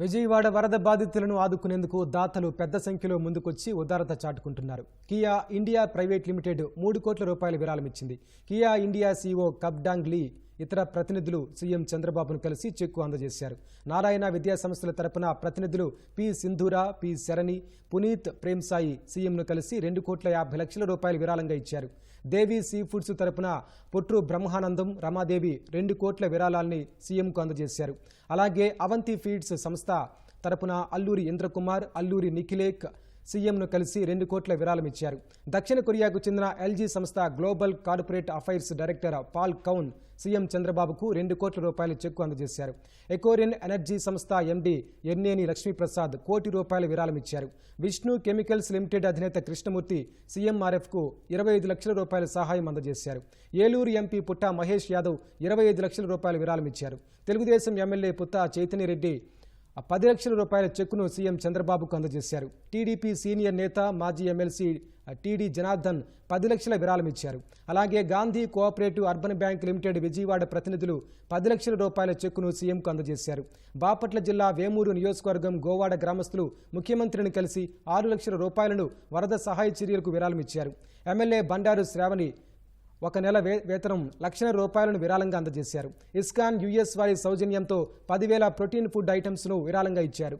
విజయవాడ వరద బాధితులను ఆదుకునేందుకు దాతలు పెద్ద సంఖ్యలో ముందుకొచ్చి ఉదారత చాటుకుంటున్నారు. కియా ఇండియా ప్రైవేట్ లిమిటెడ్ మూడు కోట్ల రూపాయల విరాళం ఇచ్చింది Kia India CEO Kabdong Lee ఇతర ప్రతినిధులు సీఎం చంద్రబాబును కలిసి చెక్కు అందజేశారు. నారాయణ విద్యా సంస్థల తరపున ప్రతినిధులు పి సింధూరా పి శరణి పునీత్ ప్రేమ్ సాయి సీఎంను కలిసి రెండు కోట్ల యాభై లక్షల రూపాయలు విరాళంగా ఇచ్చారు. దేవి సీ ఫుడ్స్ తరపున పొట్రు బ్రహ్మానందం రమాదేవి రెండు కోట్ల విరాళాల్ని సీఎంకు అందజేశారు. అలాగే అవంతి ఫీడ్స్ సంస్థ తరపున అల్లూరి ఇంద్రకుమార్ అల్లూరి నిఖిలేక్ సీఎంను కలిసి రెండు కోట్ల విరాళం ఇచ్చారు దక్షిణ కొరియాకు చెందిన ఎల్జీ సంస్థ global corporate affairs director Paul Kaun CM చంద్రబాబుకు రెండు కోట్ల రూపాయల చెక్కు అందజేశారు. ఎకోరియన్ ఎనర్జీ సంస్థ ఎండీ ఎన్నేని లక్ష్మీప్రసాద్ కోటి రూపాయల విరాళం ఇచ్చారు విష్ణు కెమికల్స్ లిమిటెడ్ అధినేత కృష్ణమూర్తి సీఎంఆర్ఎఫ్కు ఇరవై ఐదు లక్షల రూపాయల సహాయం అందజేశారు. ఏలూరు ఎంపీ పుట్టా మహేష్ యాదవ్ ఇరవై ఐదు లక్షల రూపాయల విరాళం ఇచ్చారు తెలుగుదేశం ఎమ్మెల్యే పుత్తా చైతన్యరెడ్డి ఆ పది లక్షల రూపాయల చెక్కును సీఎం చంద్రబాబుకు అందజేశారు. టీడీపీ సీనియర్ నేత మాజీ ఎమ్మెల్సీ టీడీ జనార్దన్ పది లక్షల విరాళం ఇచ్చారు. అలాగే Gandhi cooperative urban bank limited Vijayawada ప్రతినిధులు పది లక్షల రూపాయల చెక్కును సీఎంకు అందజేశారు. బాపట్ల జిల్లా వేమూరు నియోజకవర్గం గోవాడ గ్రామస్తులు ముఖ్యమంత్రిని కలిసి ఆరు లక్షల రూపాయలను వరద సహాయ చర్యలకు విరాళం ఇచ్చారు. ఎమ్మెల్యే బండారు శ్రావణి ఒక నెల వే వేతనం లక్షల రూపాయలను విరాళంగా అందజేశారు. ఇస్కాన్ యుఎస్ వారి సౌజన్యంతో పదివేల ప్రోటీన్ ఫుడ్ ఐటమ్స్ను విరాళంగా ఇచ్చారు.